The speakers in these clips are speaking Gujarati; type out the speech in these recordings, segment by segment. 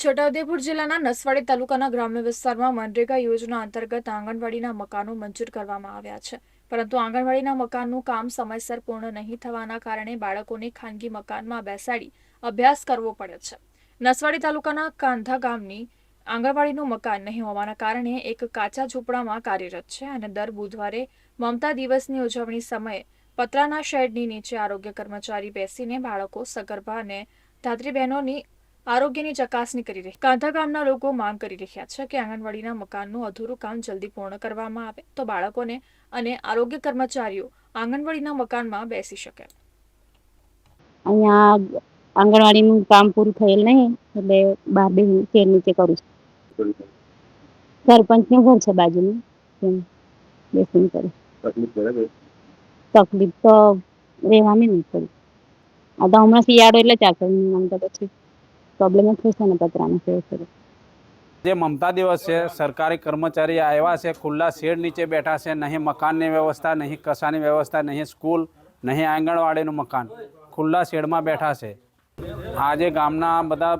છોટાઉદેપુર જિલ્લાના નસવાડી તાલુકાના ગ્રામ્ય વિસ્તારમાં મનરેગા યોજના અંતર્ગત આંગણવાડીના મકાનો મંજૂર કરવામાં આવ્યા છે. પરંતુ આંગણવાડીના મકાનનું કામ સમયસર પૂર્ણ નહીં થવાના કારણે બાળકોને ખાનગી મકાનમાં બેસાડી અભ્યાસ કરવો પડે છે. નસવાડી તાલુકાના કાંધા ગામની આંગણવાડીનું મકાન નહીં હોવાના કારણે એક કાચા ઝૂંપડામાં કાર્યરત છે અને દર બુધવારે મમતા દિવસની ઉજવણી સમયે પતરાના શેડની નીચે આરોગ્ય કર્મચારી બેસીને બાળકો સગર્ભા અને ધાત્રી બહેનોની આરોગ્યની ચકાસણી કરી રહી. કાંધા ગામના લોકો માંગ કરી રહ્યા છે કે આંગણવાડીના મકાનનું અધૂરું કામ જલ્દી પૂર્ણ કરવામાં આવે તો બાળકોને અને આરોગ્ય કર્મચારીઓ આંગણવાડીના મકાનમાં બેસી શકે. અહીંયા આંગણવાડીનું કામ પૂરું થયેલ નહીં એટલે બહાર બે શેર નીચે કરું છું. સરપંચનું ઘર છે બાજુનું બેસીને કરું. તકલીફ તો રહેવાની નહીં પડી. આ તો હમણાં શિયાળો એટલે ચાલશે આમ તો પછી પ્રોબ્લેમ જ થશે ને પતરાનો સેવ છે જે મમતા દિવસ છે, સરકારી કર્મચારી આવ્યા છે, ખુલ્લા શેડ નીચે બેઠા છે, નહીં મકાનની વ્યવસ્થા, નહીં કસાની વ્યવસ્થા, નહીં સ્કૂલ, નહીં આંગણવાડીનું મકાન, ખુલ્લા શેડમાં બેઠા છે. આજે ગામના બધા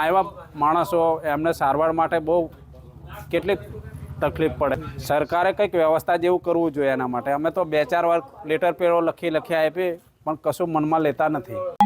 આવ્યા માણસો એમને સારવાર માટે બહુ કેટલીક તકલીફ પડે. સરકારે કંઈક વ્યવસ્થા જેવું કરવું જોઈએ એના માટે. અમે તો બે ચાર વાર લેટર પેડો લખી લખી આપી, પણ કશું મનમાં લેતા નથી.